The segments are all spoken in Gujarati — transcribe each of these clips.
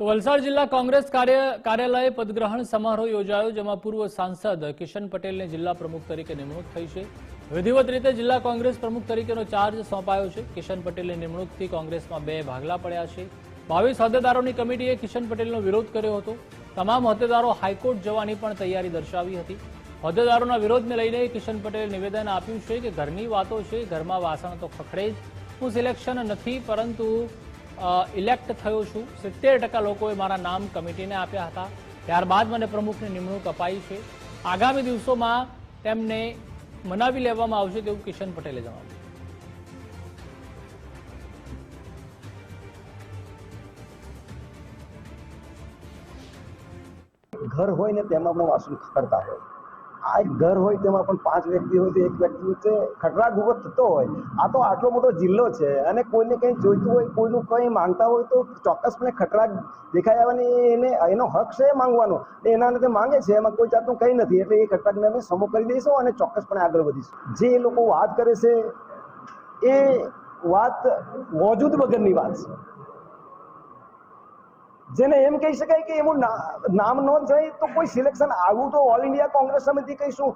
તો વલસાડ જિલ્લા કોંગ્રેસ કાર્ય કાર્યાલય પદગ્રહણ સમારોહ યોજાયો, જેમાં પૂર્વ સાંસદ કિશન પટેલને જિલ્લા પ્રમુખ તરીકે નિમણૂક થઈ છે. વિધિવત રીતે જિલ્લા કોંગ્રેસ પ્રમુખ તરીકેનો ચાર્જ સોંપાયો છે. કિશન પટેલની નિમણૂકથી કોંગ્રેસમાં બે ભાગલા પડ્યા છે. બાવીસ હોદ્દેદારોની કમિટીએ કિશન પટેલનો વિરોધ કર્યો હતો. તમામ હોદ્દેદારો હાઈકોર્ટ જવાની પણ તૈયારી દર્શાવી હતી. હોદ્દેદારોના વિરોધને લઈને કિશન પટેલે નિવેદન આપ્યું છે કે ઘરની વાતો છે, ઘરમાં વાસણ તો ખખડે જ. હું સિલેક્શન નથી, પરંતુ ઇલેક્ટ થયો છું. સિત્તેર ટકા લોકોએ મારા નામ કમિટીને આપ્યા હતા. ત્યારબાદ મને પ્રમુખની નિમણૂક અપાઈ છે. આગામી દિવસોમાં તેમને મનાવી લેવામાં આવશે તેવું કિશન પટેલે જણાવ્યું. ઘર હોય ને તેમાં પણ વાસણ ખખડતા હોય. આ એક ઘર હોય તેમાં પણ પાંચ વ્યક્તિ હોય તો એક વ્યક્તિ વચ્ચે ખટરા ઊભો થતો હોય. આ તો આટલો મોટો જિલ્લો છે અને કોઈને કંઈ જોઈતું હોય, કોઈનું કંઈ માંગતા હોય તો ચોક્કસપણે ખટરા દેખાઈ આવવાની એને, એનો હક છે માંગવાનો. એના લીધે માંગે છે, એમાં કોઈ જાતનું કંઈ નથી. એટલે એ ખટરાગને અમે સમો કરી દઈશું અને ચોક્કસપણે આગળ વધીશું. જે લોકો વાત કરે છે, એ વાત મોજૂદ વગરની વાત છે. જેને એમ કહી શકાય કે એનું નામ ન જાય તો કોઈ સિલેક્શન આવું તો ઓલ ઇન્ડિયા કોંગ્રેસ સમિતિ કહીશું.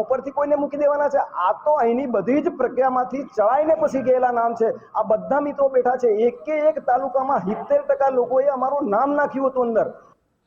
ઉપરથી કોઈને મૂકી દેવાના છે. આ તો અહીંની બધી જ પ્રક્રિયામાંથી ચડાઈને પછી ગયેલા નામ છે. આ બધા મિત્રો બેઠા છે. એકે એક તાલુકામાં સિત્તેર ટકા લોકોએ અમારું નામ નાખ્યું હતું અંદર.